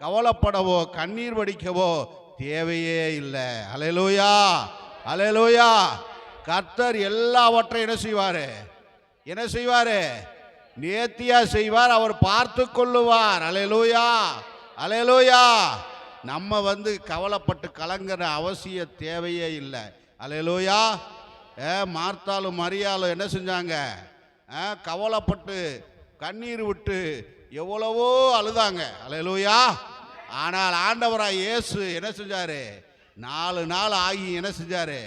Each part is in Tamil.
கவலைப்படவோ கண்ணீர் வடிக்கவோ தேவையே இல்லை. அலையலூயா அலையலூயா கர்த்தர் எல்லாவற்றையும் என்ன செய்வார்? என்ன செய்வார்? நேர்த்தியா செய்வார் அவர் பார்த்து கொள்ளுவார். அலையலூயா அலையலூயா நம்ம வந்து கவலைப்பட்டு கலங்குற அவசிய தேவையே இல்லை. அலையலூயா ஏ மார்த்தாலும் மரியாலும் என்ன செஞ்சாங்க? ஆ, கவலைப்பட்டு கண்ணீர் விட்டு எவ்வளவோ அழுதாங்க. அலையலூயா ஆனால் ஆண்டவராக இயேசு என்ன செஞ்சாரு? நாலு நாள் ஆகி என்ன செஞ்சார்?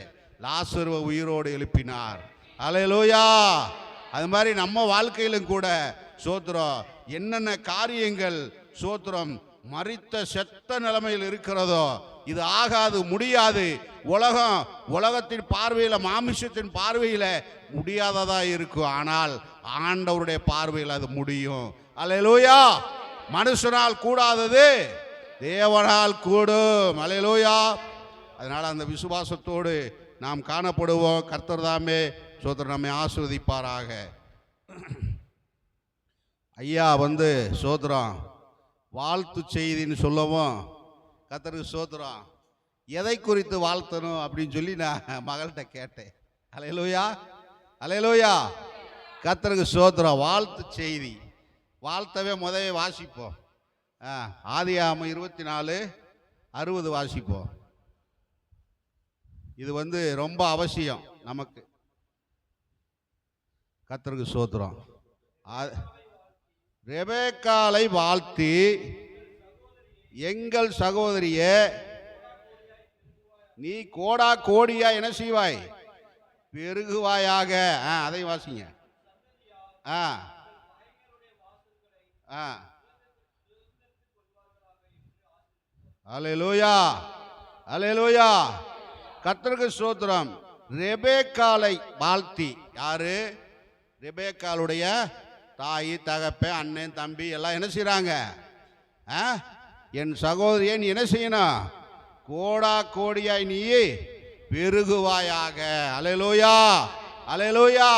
லாசருவ உயிரோடு எழுப்பினார். அலையலூயா அது மாதிரி நம்ம வாழ்க்கையிலும் கூட சோத்திரம் என்னென்ன காரியங்கள் சோத்திரம் மறித்த செத்த நிலைமையில் இருக்கிறதோ இது ஆகாது முடியாது. உலகம் உலகத்தின் பார்வையில் மாமிசத்தின் பார்வையில் முடியாததாக இருக்கும். ஆனால் ஆண்டவருடைய பார்வையில் அது முடியும். அலையலூயா மனுஷனால் கூடாதது தேவனால் கூடும். அலையலூயா அதனால் அந்த விசுவாசத்தோடு நாம் காணப்படுவோம். கர்த்தர் தாமே சோதர் நம்மை ஆஸ்வதிப்பாராக ஐயா வந்து சோதரம் வாழ்த்து செய்தின்னு சொல்லவும் கத்தருக்கு சோதரம் எதை குறித்து வாழ்த்தணும்? அப்படின்னு சொல்லி நான் மகள்கிட்ட கேட்டேன். அலையலோயா அலையலோயா கத்தருக்கு சோத்திரம். வாழ்த்து செய்தி. வாழ்த்தவே முதவே வாசிப்போம் ஆதி ஆதியாம இருபத்தி நாலு அறுபது வாசிப்போம் இது வந்து ரொம்ப அவசியம் நமக்கு. கத்தருக்கு சோத்திரம். ரெபேக்காலை வாழ்த்தி எங்கள் சகோதரியே நீ கோடா கோடியா என்ன செய்வாய்? பெருகுவாயாக. ஆ அதை வாசிங்க. ஆ. ஆ. அலையலூயா அலையலூயா கத்தருக்கு சோத்திரம் ரெபேக்காலை வாழ்த்தி. யாரு? ரெபேக்காலுடைய தாய் தகப்பன் அண்ணன் தம்பி எல்லாம் என்ன செய்கிறாங்க ஆ? என் சகோதரியை நீ என்ன செய்யணும்? கோடா கோடியாய் நீ பெருகுவாயாக. அலையலூயா அலையலூயா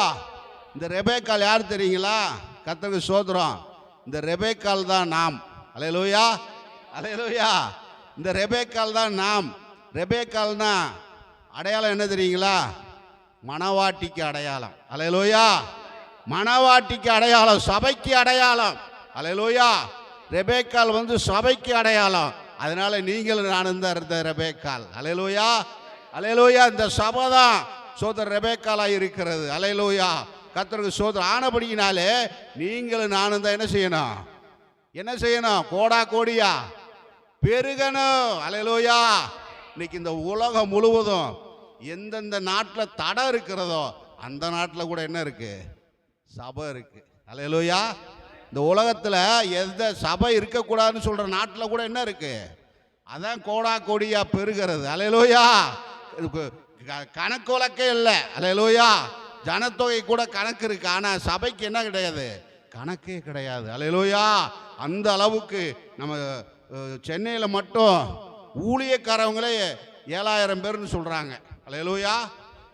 இந்த ரெபேக்கால் யார் தெரியுங்களா? கத்தவி சோதரம் இந்த ரெபேக்கால் தான் நாம். அலையலூயா. அலையலூயா. இந்த ரெபேக்கால் தான் நாம். ரெபேக்கால்னா அடையாளம் என்ன தெரியுங்களா? மணவாட்டிக்கு அடையாளம். அலையலூயா. மணவாட்டிக்கு அடையாளம். சபைக்கு அடையாளம். அலையலூயா. ரெபேக்கால் வந்து சபைக்கு அடையாளம். அதனால நீங்கள் நான் இந்த இருந்த ரெபேக்கால். அலையலூயா. அலையலூயா. இந்த சபை தான் சோதர் ரெபேக்காலாக இருக்கிறது. அலையலூயா. கத்தருக்கு சோதனை ஆனபடியினாலே நீங்களும் நானும் தான் என்ன செய்யணும்? என்ன செய்யணும்? கோடா கோடியா? பெருகணும். அலையலோயா. இன்னைக்கு இந்த உலகம் முழுவதும் எந்தெந்த நாட்டில் தடை இருக்கிறதோ அந்த நாட்டில் கூட என்ன இருக்கு? சபை இருக்கு. அலையலோயா. இந்த உலகத்தில் எந்த சபை இருக்கக்கூடாதுன்னு சொல்கிற நாட்டில் கூட என்ன இருக்கு? அதான் கோடா கோடியா பெருகிறது. அலையலோயா. க- கணக்கு வழக்கே இல்லை. அலையலோயா. ஜனத்தொகை கூட கணக்கு இருக்கு ஆனால் சபைக்கு என்ன கிடையாது? கணக்கே கிடையாது. அலையலோயா! அந்த அளவுக்கு நம்ம சென்னையில் மட்டும் ஊழியக்காரவங்களே ஏழாயிரம் பேர்னு சொல்கிறாங்க அலையலோயா!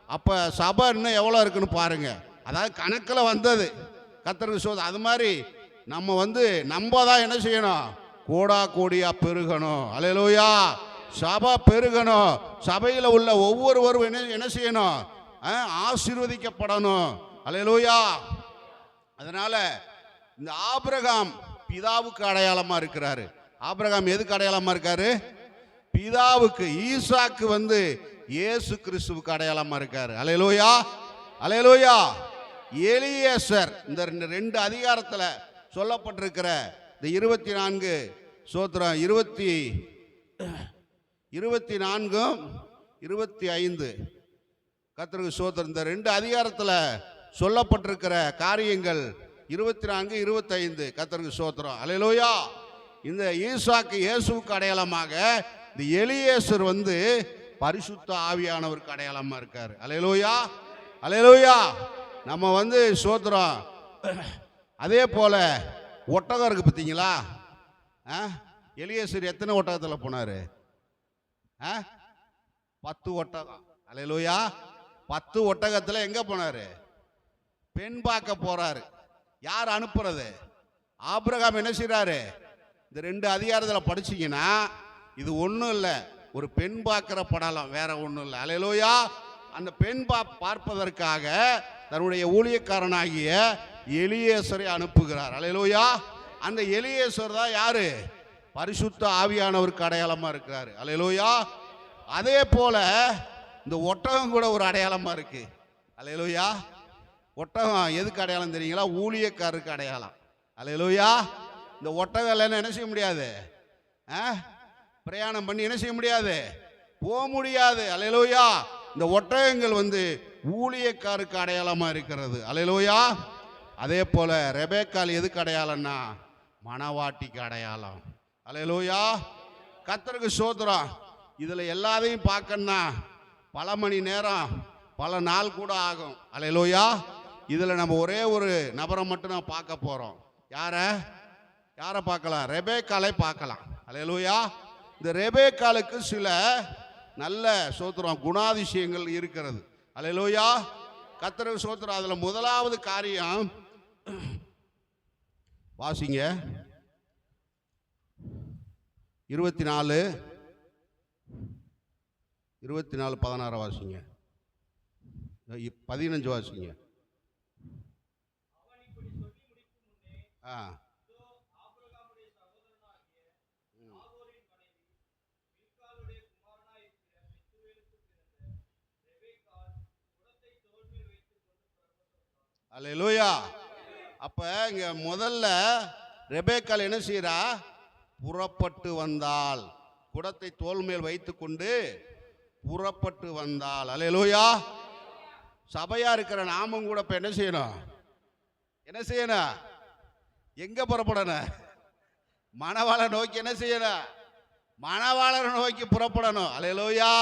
அப்போ சபை இன்னும் எவ்வளோ இருக்குன்னு பாருங்க. அதாவது கணக்கில் வந்தது. கத்தருக்கு சோது அது மாதிரி நம்ம வந்து நம்ம தான் என்ன செய்யணும்? கோடா கோடியா பெருகணும். அலையலூயா! சபை பெருகணும். சபையில் உள்ள ஒவ்வொருவரும் என்ன என்ன செய்யணும்? ஆசீர்வதிக்கப்படணும். அலையலூயா அதனால இந்த ஆபிரகாம் பிதாவுக்கு அடையாளமாக இருக்கிறாரு. ஆபிரகாம் எதுக்கு அடையாளமாக இருக்காரு? பிதாவுக்கு ஈசாக்கு வந்து இயேசு கிறிஸ்துவுக்கு அடையாளமாக இருக்காரு. அலையலூயா அலையலூயா எலியேசர் இந்த ரெண்டு- ரெண்டு சொல்லப்பட்டிருக்கிற இந்த இருபத்தி நான்கு சோத்திரம் இருபத்தி இருபத்தி நான்கும் இருபத்தி ஐந்து. கர்த்தருக்கு சோத்திரம் இந்த ரெண்டு அதிகாரத்தில் சொல்லப்பட்டிருக்கிற காரியங்கள் இருபத்தி நான்கு இருபத்தைந்து. கத்தருக்கு சோத்திரம் அலையலோயா இந்த ஈசாக்கு இயேசுவுக்கு அடையாளமாக இந்த எலியேசர் வந்து பரிசுத்த ஆவியானவருக்கு அடையாளமாக இருக்கார். அலையலோயா அலையலோயா நம்ம வந்து சோத்திரம் அதே போல் ஒட்டகம் இருக்கு பார்த்தீங்களா? ஆ? எலியேசர் எத்தனை ஒட்டகத்தில் போனார்? ஆ? பத்து ஒட்டகம். அலையலோயா பத்து ஒட்டகத்தில் எங்கே போனாரு? பெண் பார்க்க போகிறாரு யார் அனுப்புறது? ஆபிரகாம் என்ன செய்கிறாரு இந்த ரெண்டு அதிகாரத்தில் படிச்சீங்கன்னா இது ஒன்றும் இல்லை. ஒரு பெண் பார்க்குற படலம் வேற ஒன்றும் இல்லை. அலையலோயா! அந்த பெண் பா பார்ப்பதற்காக தன்னுடைய ஊழியக்காரனாகிய எளியேஸ்வரை அனுப்புகிறார். அலையலோயா! அந்த எலியேசர் தான் யாரு? பரிசுத்த ஆவியானவருக்கு அடையாளமாக இருக்கிறாரு. அலையலோயா! அதே போல இந்த ஒட்டகம் கூட ஒரு அடையாளமா இருக்கு. அலையலோயா ஒட்டகம் எதுக்கு அடையாளம் தெரியுங்களா? ஊழியக்காரருக்கு அடையாளம். அலையலோயா இந்த ஒட்டகம் இல்லைன்னா என்ன செய்ய முடியாது? ஆ? பிரயாணம் பண்ணி என்ன செய்ய முடியாது? போக முடியாது. அலையலோயா இந்த ஒட்டகங்கள் வந்து ஊழியக்காருக்கு அடையாளமா இருக்கிறது. அலையலோயா அதே போல ரெபேக்கால் எதுக்கு அடையாளம்னா? மணவாட்டிக்கு அடையாளம். அலையலோயா கத்தருக்கு சோதரம் இதுல எல்லாத்தையும் பார்க்கணும்னா பல மணி நேரம் பல நாள் கூட ஆகும். அலையலோயா. இதில் நம்ம ஒரே ஒரு நபரை மட்டும் நான் பார்க்க போகிறோம் யாரை? யாரை பார்க்கலாம்? ரெபேக்காலை பார்க்கலாம். அலையலோயா. இந்த ரெபேக்காலுக்கு சில நல்ல சோத்திரம் குணாதிசயங்கள் இருக்கிறது. அலையலோயா. கத்தருக்கு சோத்திரம் அதில் முதலாவது காரியம் வாசிங்க. இருபத்தி நாலு. இருபத்தி நாலு பதினாறு வாசிங்க. பதினஞ்சு வாசிங்க. ஆ. அல்லேலூயா அப்போ இங்கே முதல்ல ரெபேக்கால் என்ன செய்கிறா புறப்பட்டு வந்தால் குடத்தை தோல் மேல் வைத்துக்கொண்டு புறப்பட்டு வந்தால். அலையலோயா சபையா இருக்கிற நாமும் கூட இப்ப என்ன செய்யணும்? என்ன செய்யணும்? எங்க புறப்படணும்? மணவாள நோக்கி என்ன செய்யணும்? மணவாளரை நோக்கி புறப்படணும். அலையலோயா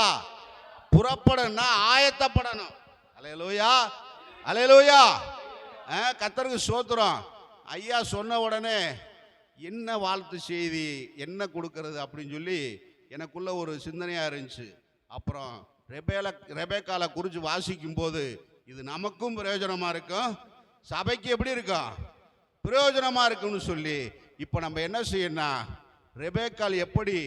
புறப்படணும்னா ஆயத்தப்படணும். அலையலோயா அலையலோயா கத்தருக்கு சோத்துறோம் ஐயா சொன்ன உடனே என்ன வாழ்த்து செய்தி? என்ன கொடுக்கறது? அப்படின்னு சொல்லி எனக்குள்ள ஒரு சிந்தனையாக இருந்துச்சு. அப்புறம் ரெபேல ரெபேக்கால குறித்து வாசிக்கும் போது இது நமக்கும் பிரயோஜனமாக இருக்கும் சபைக்கு எப்படி இருக்கும் பிரயோஜனமாக இருக்கும்னு சொல்லி இப்போ நம்ம என்ன செய்யணும் ரெபேக்கால் எப்படி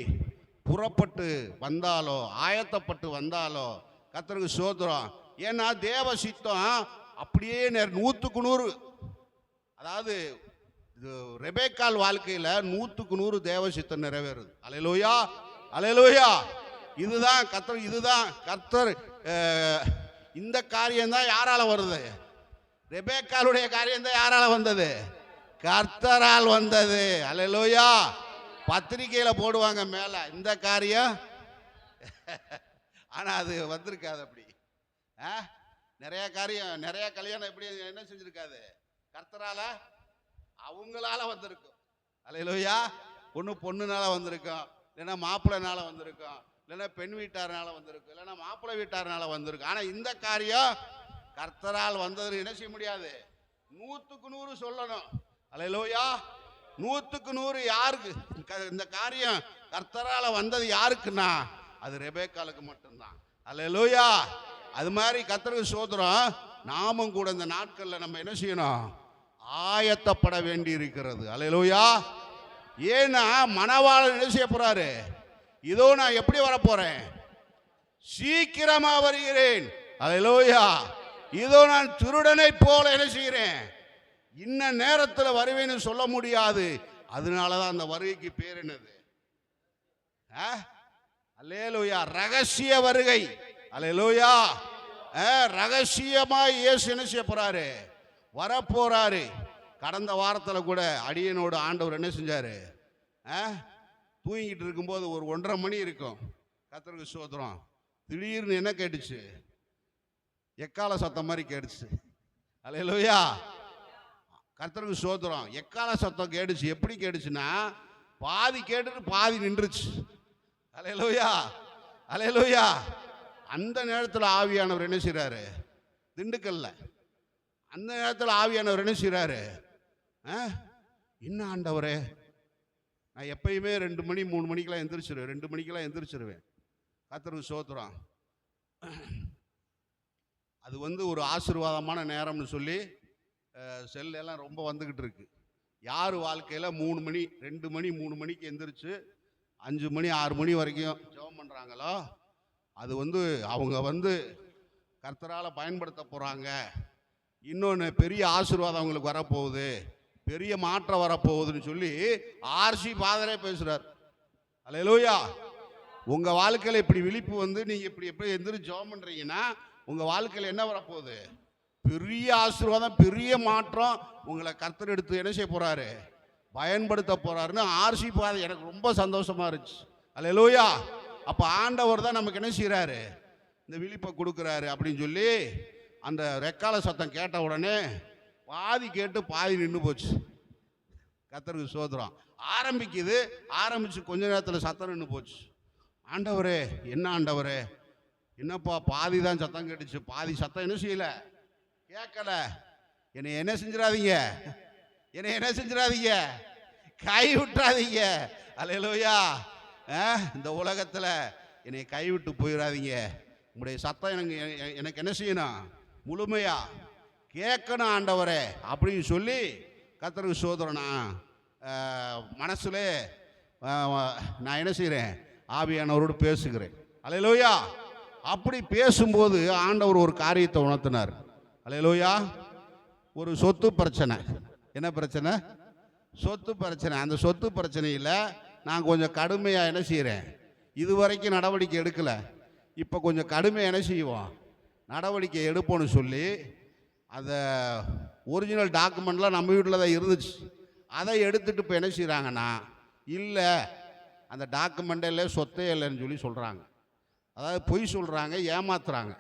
புறப்பட்டு வந்தாலோ ஆயத்தப்பட்டு வந்தாலோ கத்தருக்கு சோதரம் ஏன்னா தேவ சித்தம் அப்படியே நேர் நூற்றுக்கு நூறு. அதாவது இது ரெபேக்கால் வாழ்க்கையில் நூற்றுக்கு நூறு தேவ சித்தம் நிறைவேறுது. அலையலோயா? அலையலோயா? இதுதான் கத்தர் இதுதான் கர்த்தர் இந்த காரியம்தான் யாரால் யாரால வருது? ரெபேக்காலுடைய காரியம்தான் யாரால் யாரால வந்தது? கர்த்தரால் வந்தது. அலையலோயா பத்திரிக்கையில் போடுவாங்க மேலே. இந்த காரியம். ஆனால் அது வந்திருக்காது அப்படி. ஆ? நிறைய காரியம் நிறைய கல்யாணம் எப்படி என்ன செஞ்சுருக்காது கர்த்தரால அவங்களால வந்திருக்கும். அலையலோயா ஒன்று பொண்ணுனால வந்திருக்கும். இல்லைன்னா மாப்பிள்ளனால வந்திருக்கும். இல்லைன்னா பெண் வீட்டாரனால வந்திருக்கு இல்லைன்னா மாப்பிள்ளை வீட்டாரனால வந்திருக்கு. ஆனால் இந்த காரியம் கர்த்தரால் வந்தது என்ன செய்ய முடியாது? நூற்றுக்கு நூறு சொல்லணும். அலையிலோயா. நூற்றுக்கு நூறு யாருக்கு? க- இந்த காரியம் கர்த்தரால் வந்தது யாருக்குன்னா? அது ரெபேக்காலுக்கு மட்டும்தான். அலையிலோயா. அது மாதிரி கர்த்தருக்கு சோதரம் நாமும் கூட இந்த நாட்களில் நம்ம என்ன செய்யணும்? ஆயத்தப்பட வேண்டி இருக்கிறது அலையிலோயா. ஏன்னா மணவாளன் என்ன செய்ய போறாரு? இதோ நான் எப்படி வரப்போறேன்? சீக்கிரமா வருகிறேன். அலையலோயா இதோ நான் திருடனை போல என்ன செய்கிறேன்? இன்ன நேரத்தில் வருவேன்னு சொல்ல முடியாது. அதனால தான் அந்த வருகைக்கு பேர் என்னது? ஆ? ரகசிய வருகை. அல்லேலூயா ஆ, இயேசு என்ன செய்ய போறாரு? வரப்போறாரு. கடந்த வாரத்தில் கூட அடியனோட ஆண்டவர் என்ன செஞ்சாரு? தூங்கிக்கிட்டு இருக்கும்போது ஒரு ஒன்றரை மணி இருக்கும். கத்தருக்கு சோதரம் திடீர்னு என்ன கேட்டுச்சு? எக்கால சத்தம் மாதிரி கேட்டுச்சு. அல்லேலூயா கர்த்தருக்கு சோத்திரம் எக்கால சத்தம் கேட்டுச்சு? எப்படி கேட்டுச்சுன்னா பாதி கேட்டுட்டு பாதி நின்றுச்சு. அலையலோயா அலையலோயா அந்த நேரத்தில் ஆவியானவர் என்ன செய்கிறாரு திண்டுக்கல்ல. அந்த நேரத்தில் ஆவியானவர் என்ன செய்கிறாரு ஆ? என்ன ஆண்டவரே? நான் எப்பயுமே ரெண்டு மணி மூணு மணிக்கெல்லாம் எந்திரிச்சிருவேன் ரெண்டு மணிக்கெல்லாம் எந்திரிச்சிருவேன். கத்தருக்கு சோத்திரம். அது வந்து ஒரு ஆசீர்வாதமான நேரம்னு சொல்லி செல்லெல்லாம் ரொம்ப வந்துக்கிட்டு இருக்கு. யார் வாழ்க்கையில் மூணு மணி ரெண்டு மணி மூணு மணிக்கு எந்திரிச்சு அஞ்சு மணி ஆறு மணி வரைக்கும் ஜெபம் பண்ணுறாங்களோ அது வந்து அவங்க வந்து கர்த்தரால் பயன்படுத்த போகிறாங்க இன்னொன்று பெரிய ஆசீர்வாதம் அவங்களுக்கு வரப்போகுது. பெரிய மாற்றம் வரப்போகுதுன்னு சொல்லி ஆர்சி ஃபாதரே பேசுகிறார் அல்லேலூயா உங்கள் வாழ்க்கையில் இப்படி விழிப்பு வந்து நீங்கள் இப்படி எப்படி எந்திரிச்சு ஜெபம் பண்ணுறீங்கன்னா உங்கள் வாழ்க்கையில் என்ன வரப்போகுது? பெரிய ஆசீர்வாதம் பெரிய மாற்றம் உங்களை கர்த்தர் எடுத்து என்ன செய்ய போகிறாரு பயன்படுத்த போகிறாருன்னு ஆர்சி பாதை எனக்கு ரொம்ப சந்தோஷமாக இருந்துச்சு. அலையலோயா அப்போ ஆண்டவர் தான் நமக்கு என்ன செய்கிறாரு இந்த விழிப்பை கொடுக்குறாரு அப்படின்னு சொல்லி அந்த ரெக்கால சத்தம் கேட்ட உடனே பாதி கேட்டு பாதி நின்று போச்சு. கத்தருக்கு சோதரம் ஆரம்பிக்குது ஆரம்பித்து கொஞ்ச நேரத்தில் சத்தம் நின்று போச்சு. ஆண்டவரே என்ன ஆண்டவரே? என்னப்பா பாதி தான் சத்தம் கேட்டுச்சு. பாதி சத்தம் என்ன செய்யல? கேட்கல என்னை என்ன செஞ்சிடாதீங்க? என்னை என்ன செஞ்சிடாதீங்க? கை விட்டுறாதீங்க. அலையலோயா. இந்த உலகத்தில் என்னை கைவிட்டு போயிடாதீங்க. உங்களுடைய சத்தம் எனக்கு எனக்கு என்ன செய்யணும்? முழுமையாக கேட்கணும் ஆண்டவரே அப்படின்னு சொல்லி கத்தருக்கு சோதரனா மனசில் நான் என்ன செய்கிறேன் ஆவியானவரோடு பேசுகிறேன். அலையலோயா. அப்படி பேசும்போது ஆண்டவர் ஒரு காரியத்தை உணர்த்தினார். அலையலோயா. ஒரு சொத்து பிரச்சனை. என்ன பிரச்சனை? சொத்து பிரச்சனை. அந்த சொத்து பிரச்சனையில் நான் கொஞ்சம் கடுமையாக என்ன செய்கிறேன் இது வரைக்கும் நடவடிக்கை எடுக்கலை. இப்போ கொஞ்சம் கடுமையாக என்ன செய்வோம்? நடவடிக்கை எடுப்போம்னு சொல்லி அந்த ஒரிஜினல் டாக்குமெண்ட்லாம் நம்ம வீட்டில் தான் இருந்துச்சு. அதை எடுத்துகிட்டு இப்போ என்ன செய்கிறாங்கன்னா இல்லை அந்த டாக்குமெண்ட்டே இல்லை சொத்தே இல்லைன்னு சொல்லி சொல்கிறாங்க அதாவது பொய் சொல்கிறாங்க ஏமாத்துறாங்க.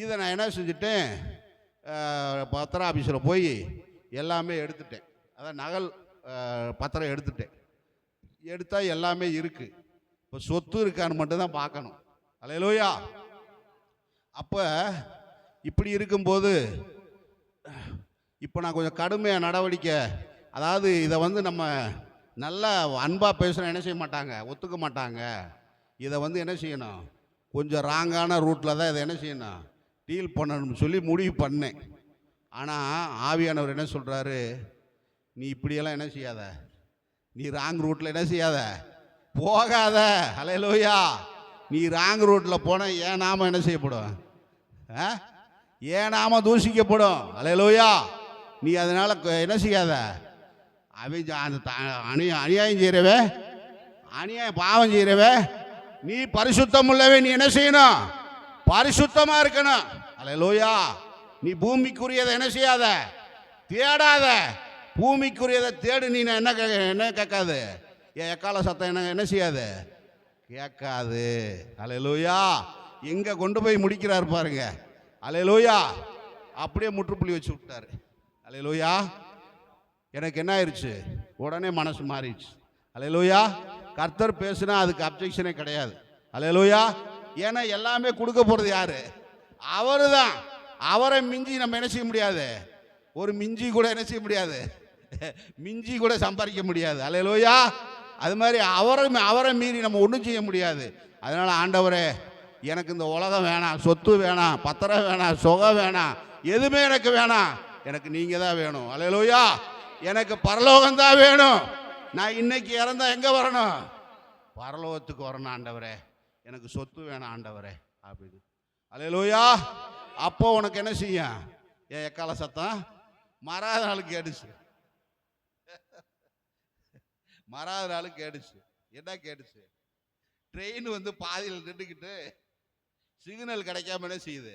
இதை நான் என்ன செஞ்சுட்டேன்? பத்திர ஆஃபீஸில் போய் எல்லாமே எடுத்துட்டேன். அதான் நகல் பத்திரம் எடுத்துட்டேன். எடுத்தால் எல்லாமே இருக்குது இப்போ சொத்து இருக்கான்னு மட்டும்தான் பார்க்கணும். அலையலோயா! அப்போ இப்படி இருக்கும்போது இப்போ நான் கொஞ்சம் கடுமையாக நடவடிக்கை அதாவது இதை வந்து நம்ம நல்லா அன்பாக பேசுகிறோம் என்ன செய்ய மாட்டாங்க? ஒத்துக்க மாட்டாங்க. இதை வந்து என்ன செய்யணும்? கொஞ்சம் ராங்கான ரூட்டில் தான் இதை என்ன செய்யணும்? டீல் பண்ணணும்னு சொல்லி முடிவு பண்ணேன். ஆனால் ஆவியானவர் என்ன சொல்கிறாரு நீ இப்படியெல்லாம் என்ன செய்யாத? நீ ராங் ரூட்டில் என்ன செய்யாத? போகாத. ஹalleluya நீ ராங் ரூட்டில் போனால் ஏன் நாம என்ன செய்யப்படும்? ஆ? ஏன் நாம தூஷிக்கப்படும்? அலையலோயா. நீ அதனால என்ன செய்யாத? அவன் அந்த அணி அநியாயம் செய்கிறவே அநியாயம் பாவம் செய்கிறவே நீ பரிசுத்தம் உள்ளவே நீ என்ன செய்யணும்? பரிசுத்தமாக இருக்கணும். அலையலோயா. நீ பூமிக்குரியதை என்ன செய்யாத? தேடாத. பூமிக்குரியதை தேடு நீ என்ன கே- என்ன கேட்காது? என் எக்கால சத்தம் என்ன என்ன செய்யாது? கேட்காது. அலையலோயா. எங்கே கொண்டு போய் முடிக்கிறார் பாருங்க. அலையலோயா. அப்படியே முற்றுப்புள்ளி வச்சு விட்டாரு. அலையலோயா. எனக்கு என்ன ஆயிடுச்சு உடனே மனசு மாறிடுச்சு. அலையலோயா. கர்த்தர் பேசுனா அதுக்கு அப்ஜெக்ஷனே கிடையாது. அலையலோயா. ஏன்னா எல்லாமே கொடுக்க போகிறது யாரு? அவரு தான் அவரை மிஞ்சி நம்ம என்ன செய்ய முடியாது? ஒரு மிஞ்சி கூட என்ன செய்ய முடியாது? மிஞ்சி கூட சம்பாதிக்க முடியாது. அலையலோயா. அது மாதிரி அவரை அவரை மீறி நம்ம ஒன்றும் செய்ய முடியாது. அதனால் ஆண்டவரே எனக்கு இந்த உலகம் வேணாம் சொத்து வேணாம் பத்திரம் வேணாம் சுகம் வேணாம் எதுவுமே எனக்கு வேணாம். எனக்கு நீங்கள் தான் வேணும். அலையலோயா எனக்கு பரலோகம் தான் வேணும். நான் இன்னைக்கு இறந்தா எங்கே வரணும்? பரலோகத்துக்கு வரணும் ஆண்டவரே. எனக்கு சொத்து வேணாம் ஆண்டவரே. அப்படின்னு. அலையலோயா அப்போ உனக்கு என்ன செய்யும்? ஏன் எக்கால சத்தம்? மறாத நாளுக்கு கேட்டுச்சு. மறாத நாளுக்கு கேட்டுச்சு. என்ன கேட்டுச்சு? ட்ரெயின் வந்து பாதியில் நின்றுக்கிட்டு சிக்னல் கிடைக்காம என்ன செய்யுது?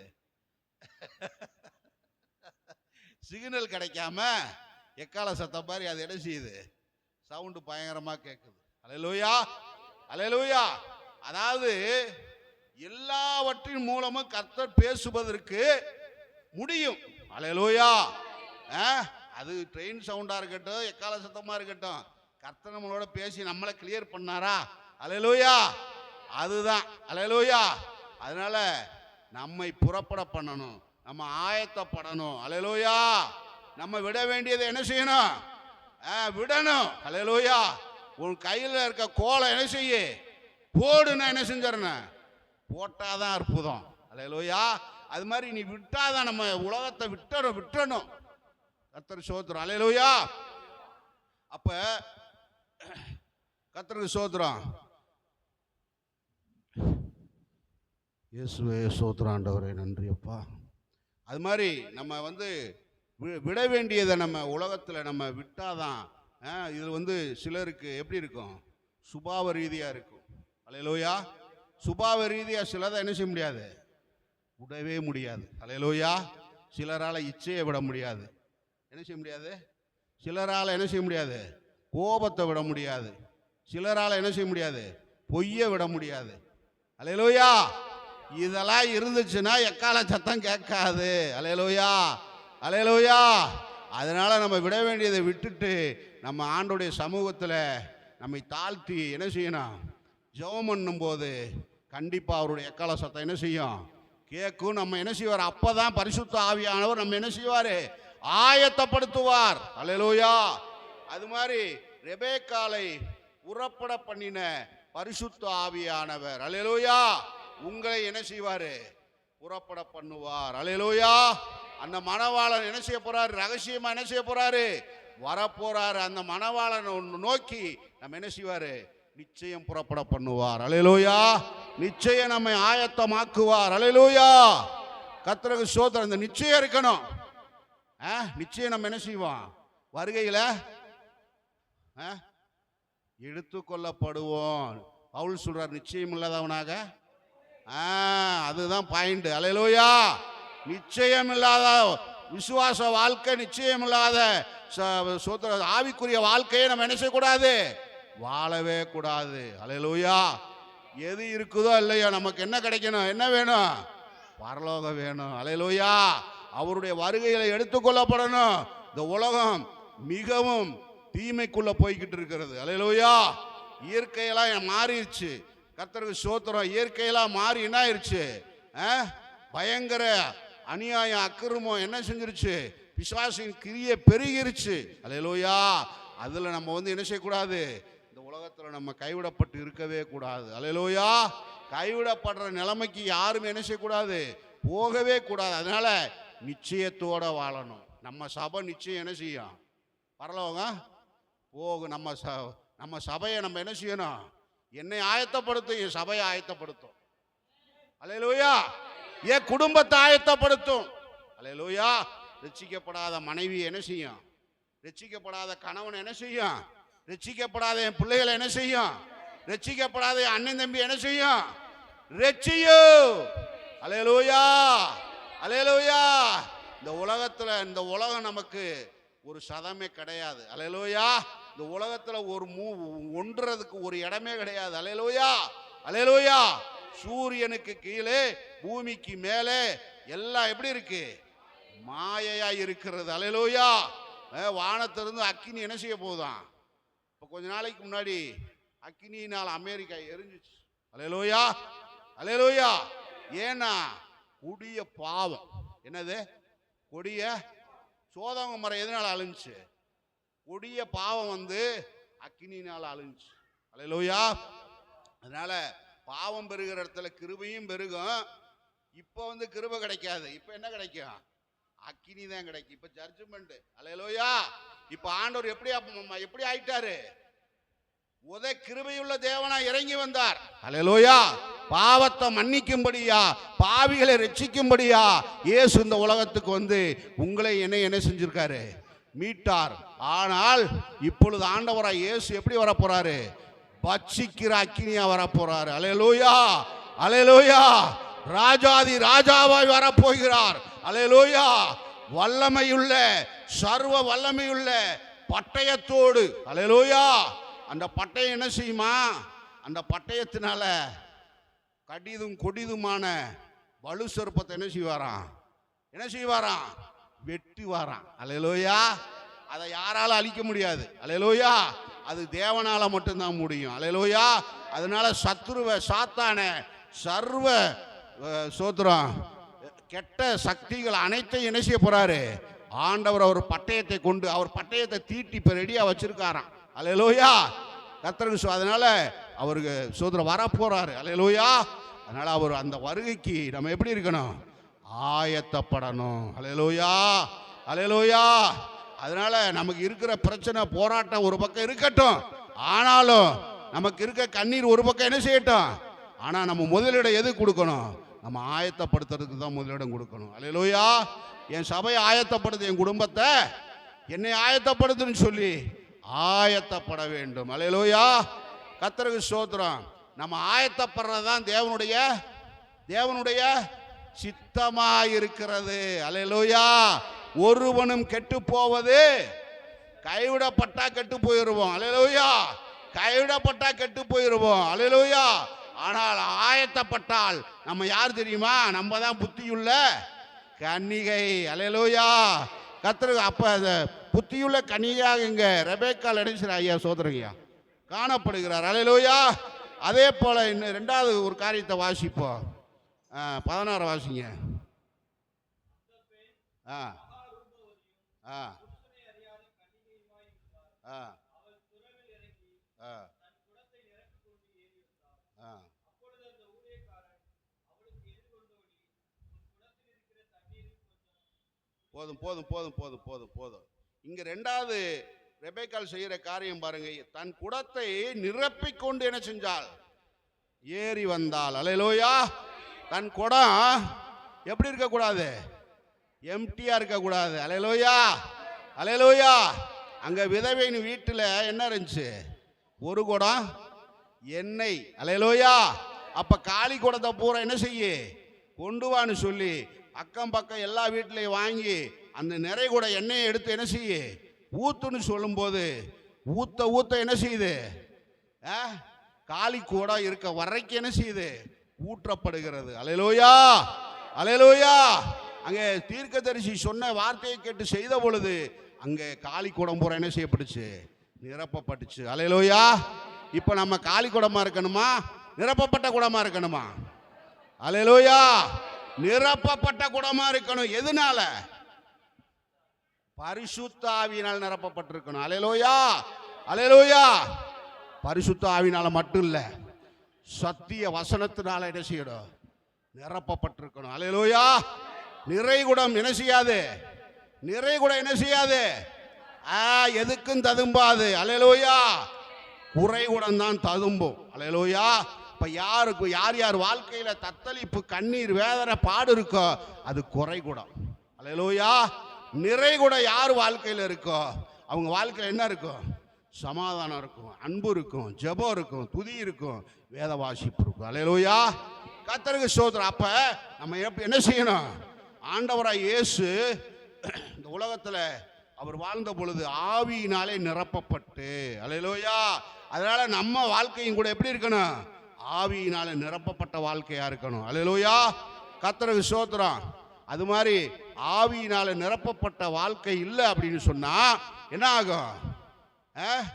சிக்னல் கிடைக்காம எக்கால சத்தம் மாதிரி அது என்ன செய்யுது? சவுண்டு பயங்கரமாக கேட்குது அலையலூயா? அலையலூயா? அதாவது எல்லாவற்றின் மூலமும் கர்த்தர் பேசுவதற்கு முடியும். அலையலூயா? அது ட்ரெயின் சவுண்டாக இருக்கட்டும் எக்கால சத்தமாக இருக்கட்டும் கர்த்தர் நம்மளோட பேசி நம்மளை கிளியர் பண்ணாரா? அலையலூயா? அதுதான். அலையலூயா? அதனால நம்மை புறப்பட பண்ணணும். நம்ம ஆயத்தப்படணும். அலையலோயா நம்ம விட வேண்டியதை என்ன செய்யணும்? ஆ, விடணும். அலையலோயா உன் கையில் இருக்க கோலை என்ன செய்ய? போடு நான் என்ன செஞ்சிடறேன் போட்டாதான் அற்புதம். அலையலோயா அது மாதிரி நீ விட்டாதான் நம்ம உலகத்தை விட்டணும் விட்டணும் கத்தர் சோத்திரம். அலையலோயா அப்ப கர்த்தருக்கு சோத்திரம். இயேசுவே சோத்திரம் ஆண்டவரே நன்றி அப்பா அது மாதிரி நம்ம வந்து வி- விட வேண்டியதை நம்ம உலகத்தில் நம்ம விட்டாதான் ஆ, இது வந்து சிலருக்கு எப்படி இருக்கும்? சுபாவ ரீதியாக இருக்கும். அலையலோயா. சுபாவ ரீதியாக சிலதை என்ன செய்ய முடியாது? விடவே முடியாது. அலையலோயா. சிலரால் இச்சையை விட முடியாது. என்ன செய்ய முடியாது? சிலரால் என்ன செய்ய முடியாது? கோபத்தை விட முடியாது. சிலரால் என்ன செய்ய முடியாது? பொய்யை விட முடியாது. அலையலோயா. இதெல்லாம் இருந்துச்சுன்னா எக்கால சத்தம் கேட்காது. Hallelujah hallelujah. அதனால் நம்ம விட வேண்டியதை விட்டுட்டு நம்ம ஆண்டுடைய சமூகத்தில் நம்மை தாழ்த்தி என்ன செய்யணும்? ஜெபம் பண்ணும்போது கண்டிப்பாக அவருடைய எக்கால சத்தம் என்ன செய்யும்? கேட்கும். நம்ம என்ன செய்வார்? அப்போ தான் பரிசுத்த ஆவியானவர் நம்ம என்ன செய்வார்? ஆயத்தப்படுத்துவார். அலையலோயா. அது மாதிரி ரெபேக்காலை புறப்பட பண்ணின பரிசுத்த ஆவியானவர். அலையலோயா. உங்களை என்ன செய்வார்? புறப்பட பண்ணுவார். அலையலோயா அந்த மணவாளன் என்ன செய்ய போறாரு? ரகசியமா என்ன செய்ய போறாரு? வரப்போறாரு. அந்த மணவாளனை ஒன்று நோக்கி நம்ம என்ன செய்வாரு? நிச்சயம் புறப்பட பண்ணுவார். அலையலோயா நிச்சயம் நம்மை ஆயத்தமாக்குவார். அலையலோயா கத்திரகு சோதரன் இந்த நிச்சயம் இருக்கணும். ஆ, நிச்சயம் நம்ம என்ன செய்வோம்? வருகையில் எடுத்துக்கொள்ளப்படுவோம். பவுல் சொல்றார் நிச்சயம் இல்லாதவனாக அதுதான் பாயிண்ட் அலையலோயா நிச்சயம் இல்லாத விசுவாச வாழ்க்கை நிச்சயம் இல்லாத ச- சோத்திர ஆவிக்குரிய வாழ்க்கையை நம்ம என்ன செய்யக்கூடாது? வாழவே கூடாது. அலையலோயா எது இருக்குதோ இல்லையோ நமக்கு என்ன கிடைக்கணும்? என்ன வேணும்? பரலோகம் வேணும். அலையலோயா அவருடைய வருகையில எடுத்துக்கொள்ளப்படணும் இந்த உலகம் மிகவும் தீமைக்குள்ள போய்கிட்டு இருக்கிறது. அலையலோயா இயற்கையெல்லாம் மாறிடுச்சு. கர்த்தருக்கு சோத்திரம். இயற்கையெல்லாம் மாறி என்ன ஆயிடுச்சு ஆ? பயங்கர அநியாயம் அக்கிரமம் என்ன செஞ்சிருச்சு? பிசாசின் கிரியை பெருகிருச்சு. அலையலோயா அதில் நம்ம வந்து என்ன செய்யக்கூடாது? இந்த உலகத்தில் நம்ம கைவிடப்பட்டு இருக்கவே கூடாது. அலையலோயா கைவிடப்படுற நிலைமைக்கு யாரும் என்ன செய்யக்கூடாது? போகவே கூடாது. அதனால நிச்சயத்தோடு வாழணும். நம்ம சபை நிச்சயம் என்ன செய்யும்? பரலவங்க போகும். நம்ம ச நம்ம சபையை நம்ம என்ன செய்யணும்? என்னை ஆயத்தப்படுத்தும் என் சபையை ஆயத்தப்படுத்தும். அலையலூயா என் குடும்பத்தை ஆயத்தப்படுத்தும். அலையலூயா ரட்சிக்கப்படாத மனைவி என்ன செய்யும்? ரட்சிக்கப்படாத கணவன் என்ன செய்யும்? ரட்சிக்கப்படாத என் பிள்ளைகளை என்ன செய்யும்? ரட்சிக்கப்படாத என் அண்ணன் தம்பி என்ன செய்யும்? ரட்சியோ. அலையலூயா அலையலூயா இந்த உலகத்தில் இந்த உலகம் நமக்கு ஒரு சதமே கிடையாது. அலையலூயா இந்த உலகத்துல ஒரு மூ ஒன்றதுக்கு ஒரு இடமே கிடையாது. அலையலோயா அலையலோயா சூரியனுக்கு கீழே பூமிக்கு மேலே எல்லாம் எப்படி இருக்கு? மாயையா இருக்கிறது. அலையலோயா வானத்திலிருந்து அக்கினி என்ன செய்ய போகுதாம் இப்போ கொஞ்ச நாளைக்கு முன்னாடி அக்கினியினால் அமெரிக்கா எரிஞ்சிச்சு. அலையலோயா அலையலோயா ஏன்னா கொடிய பாவம். என்னது? கொடிய சோதவங்க மரம் எதனால அழிஞ்சுச்சு? கொடிய பாவம் வந்து அக்கினியினால் அழிஞ்சு அலையலூயா அதனால பாவம் பெருகிற இடத்துல கிருபையும் பெருகும். இப்போ வந்து கிருபை கிடைக்காது. இப்போ என்ன கிடைக்கும்? அக்கினி தான் கிடைக்கும். இப்போ ஜட்ஜ்மெண்ட் அலையலோயா இப்போ ஆண்டவர் எப்படி எப்படி ஆயிட்டாரு? உத கிருபையுள்ள தேவனா இறங்கி வந்தார். அலையலோயா பாவத்தை மன்னிக்கும்படியா பாவிகளை ரட்சிக்கும்படியா இயேசு இந்த உலகத்துக்கு வந்து உங்களை என்ன என்ன செஞ்சிருக்காரு? மீட்டார். ஆனால் இப்பொழுது ஆண்டவராய் இயேசு எப்படி வரப்போறாரு? பட்சிக்கிற அக்கினியா வரப்போறாரு. அலையலோயா அலையலோயா ராஜாதி ராஜாவாய் வரப்போகிறார். அலையலோயா வல்லமையுள்ள சர்வ வல்லமையுள்ள பட்டயத்தோடு அலையலோயா அந்த பட்டயம் என்ன செய்யுமா? அந்த பட்டயத்தினால கடிதும் கொடிதுமான வலு சொருப்பத்தை என்ன செய்வாராம்? என்ன செய்வாராம்? வெட்டி வாரான். அலையலோயா. அதை யாரால அழிக்க முடியாது. அலையலோயா. அது தேவனால மட்டும்தான் முடியும். அலையலோயா. அதனால சத்ருவ சாத்தான சர்வ சோத்திரம் கெட்ட சக்திகள் அனைத்தையும் என்ன செய்ய போறாரு? ஆண்டவர் அவர் பட்டயத்தை கொண்டு அவர் பட்டயத்தை தீட்டி இப்ப ரெடியா வச்சிருக்காராம். அலையலோயா. கத்தருக்கு சோ- அதனால அவருக்கு சோதரம் வரப்போறாரு. அலையலோயா. அதனால அவர் அந்த வருகைக்கு நம்ம எப்படி இருக்கணும்? ஆயத்தப்படணும். அலையலோயா அலையலோயா அதனால நமக்கு இருக்கிற பிரச்சனை போராட்டம் ஒரு பக்கம் இருக்கட்டும். ஆனாலும் நமக்கு இருக்க கண்ணீர் ஒரு பக்கம் என்ன செய்யட்டும்? ஆனால் நம்ம முதலிடம் எது கொடுக்கணும்? நம்ம ஆயத்தப்படுத்துறதுக்கு தான் முதலிடம் கொடுக்கணும். அலையலோயா என் சபையை ஆயத்தப்படுது என் குடும்பத்தை என்னை ஆயத்தப்படுத்துன்னு சொல்லி ஆயத்தப்பட வேண்டும். அலையலோயா கத்தருக்கு சோத்திரம் நம்ம ஆயத்தப்படுறது தான் தேவனுடைய தேவனுடைய சித்தமாயிருக்கிறது. இருக்கிறது ஒருவனும் கெட்டு போவது கைவிடப்பட்டா கெட்டு போயிருவோம் அலையலோயா கைவிடப்பட்டா கெட்டு போயிருவோம் அலையலோயா ஆனால் ஆயத்தப்பட்டால் நம்ம யார் தெரியுமா? நம்ம தான் புத்தியுள்ள கன்னிகை. அலையலோயா கத்திர அப்ப அந்த புத்தியுள்ள கன்னிகையாக இங்க ரெபேக்கால் அடிச்சிரு ஐயா சோதரங்கய்யா காணப்படுகிறார். அலையலோயா அதே போல இன்னும் ரெண்டாவது ஒரு காரியத்தை வாசிப்போம். ஆ, பதினாறு வாசிங்க ஆ. ஆ. ஆ. ஆ. ஆ. போதும் போதும் போதும் போதும் போதும் போதும். இங்கே ரெண்டாவது ரெபேக்கால் செய்கிற காரியம் பாருங்க. தன் குடத்தை நிரப்பிக் கொண்டு என்ன செஞ்சால் ஏறி வந்தால் அலையலோயா. தன் குடம் எப்படி இருக்கக்கூடாது? எம்டியாக இருக்கக்கூடாது. அலையலோயா அலையலோயா அங்கே விதவையின் வீட்டில் என்ன இருந்துச்சு? ஒரு குடம் எண்ணெய். அலையலோயா அப்போ காளி குடத்தை பூரா என்ன செய்ய? கொண்டு வான்னு சொல்லி அக்கம் பக்கம் எல்லா வீட்லேயும் வாங்கி அந்த நிறை கூட எண்ணெயை எடுத்து என்ன செய்ய? ஊத்துன்னு சொல்லும்போது ஊத்த ஊத்த என்ன செய்யுது? ஆ? காளி கூட இருக்க வரைக்கும் என்ன செய்யுது? ஊற்றப்படுகிறது. அலையலோயா. அலையலோயா. அங்கே தீர்க்கதரிசி சொன்ன வார்த்தையை கேட்டு செய்த பொழுது அங்கே காளி குடம் பூரா என்ன செய்யப்பட்டுச்சு? நிரப்பப்பட்டுச்சு. அலையலோயா. இப்போ நம்ம காளி குடமா இருக்கணுமா? நிரப்பப்பட்ட குடமா இருக்கணுமா? அலையலோயா. நிரப்பப்பட்ட குடமா இருக்கணும். எதனால? பரிசுத்த ஆவியினால் நிரப்பப்பட்டிருக்கணும். அலையலோயா. அலையலோயா. பரிசுத்த ஆவினால மட்டும் இல்லை. சத்திய வசனத்தினால என்ன செய்யணும்? நிரப்பப்பட்டிருக்கணும். அலையலோயா நிறைகுடம் என்ன செய்யாது? நிறைகுடம் என்ன செய்யாது? ஆ எதுக்கும் ததும்பாது. அலையலோயா குறைகுடம் தான் ததும்பும். அலையலோயா இப்ப யாருக்கு யார் யார் வாழ்க்கையில தத்தளிப்பு கண்ணீர் வேதனை பாடு இருக்கோ அது குறைகுடம். அலையலோயா நிறைகுடம் யார் வாழ்க்கையில இருக்கோ அவங்க வாழ்க்கையில் என்ன இருக்கும்? சமாதானம் இருக்கும். அன்பு இருக்கும் ஜெபம் இருக்கும் துதி இருக்கும் வேத வாசிப்பு இருக்கும். அலையலோயா கத்தருக்கு சோதரம் அப்போ நம்ம என்ன செய்யணும்? ஆண்டவராக இயேசு இந்த உலகத்தில் அவர் வாழ்ந்த பொழுது ஆவியினாலே நிரப்பப்பட்டு அலையலோயா அதனால நம்ம வாழ்க்கையும் கூட எப்படி இருக்கணும்? ஆவியினால நிரப்பப்பட்ட வாழ்க்கையா இருக்கணும் அலையலோயா கத்தருக்கு சோத்திரம் அது மாதிரி ஆவியினால நிரப்பப்பட்ட வாழ்க்கை இல்லை அப்படின்னு சொன்னா என்ன ஆகும்?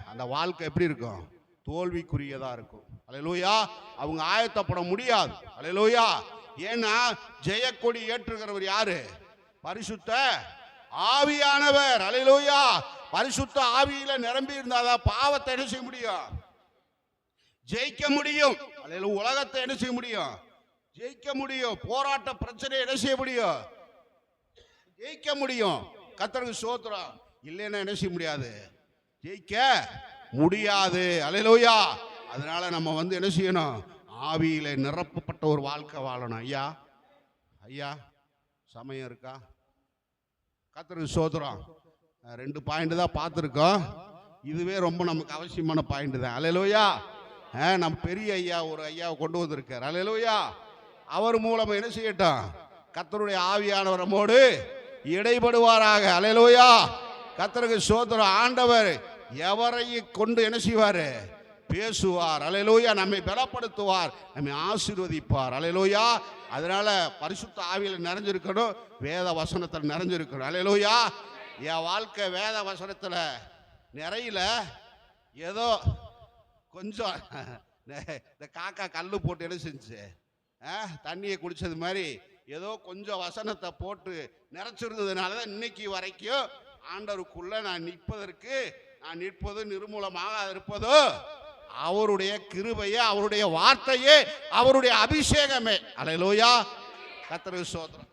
அந்த வாழ்க்கை எப்படி இருக்கும்? தோல்விக்குரியதா இருக்கும். அலையலூயா. அவங்க ஆயத்தப்பட முடியாது. அலையலூயா. ஏன்னா ஜெயக்கொடி ஏற்றுகிறவர் யாரு? பரிசுத்த ஆவியானவர். அலையலூயா. பரிசுத்த ஆவியில நிரம்பி இருந்தாதான் பாவத்தை என்ன செய்ய முடியும்? ஜெயிக்க முடியும். அலையில உலகத்தை என்ன செய்ய முடியும்? ஜெயிக்க முடியும். போராட்ட பிரச்சனை என்ன செய்ய முடியும்? ஜெயிக்க முடியும். கத்தருக்கு சோத்திரம் இல்லைன்னா என்ன செய்ய முடியாது? ஜெயிக்க முடியாது. அலையிலோயா. அதனால நம்ம வந்து என்ன செய்யணும்? ஆவியில நிரப்பப்பட்ட ஒரு வாழ்க்கை வாழணும். ஐயா. ஐயா சமயம் இருக்கா? கத்தருக்கு சோதரம். ரெண்டு பாயிண்ட் தான் பார்த்துருக்கோம். இதுவே ரொம்ப நமக்கு அவசியமான பாயிண்ட் தான். அலையலோயா. நம்ம பெரிய ஐயா ஒரு ஐயாவை கொண்டு வந்திருக்கார். அலையலோயா. அவர் மூலமாக என்ன செய்யட்டும்? கத்தருடைய ஆவியானவர் நம்மோடு இடைபடுவாராக. அலையலோயா. கத்தருக்கு சோதரம். ஆண்டவர் எவரையும் கொண்டு என்ன செய்வார்? பேசுவார். அலையலோயா. நம்மை பலப்படுத்துவார். நம்மை ஆசீர்வதிப்பார். அலையலோயா. அதனால பரிசுத்த ஆவியில் நிறைஞ்சிருக்கணும். வேத வசனத்தில் நிறைஞ்சிருக்கணும். அலையலோயா. என் வாழ்க்கை வேத வசனத்தில் நிறையில. ஏதோ கொஞ்சம் இந்த காக்கா கல் போட்டு என்ன செஞ்சு? ஆ, தண்ணியை குடித்தது மாதிரி ஏதோ கொஞ்சம் வசனத்தை போட்டு நிறைச்சிருந்ததுனால தான் இன்னைக்கு வரைக்கும் ஆண்டவருக்குள்ளே நான் நிற்பதற்கு நான் நிற்பது நிர்மூலமாக இருப்பதோ அவருடைய கிருபையே அவருடைய வார்த்தையே அவருடைய அபிஷேகமே. அலையலோயா. கத்திர சோதரம்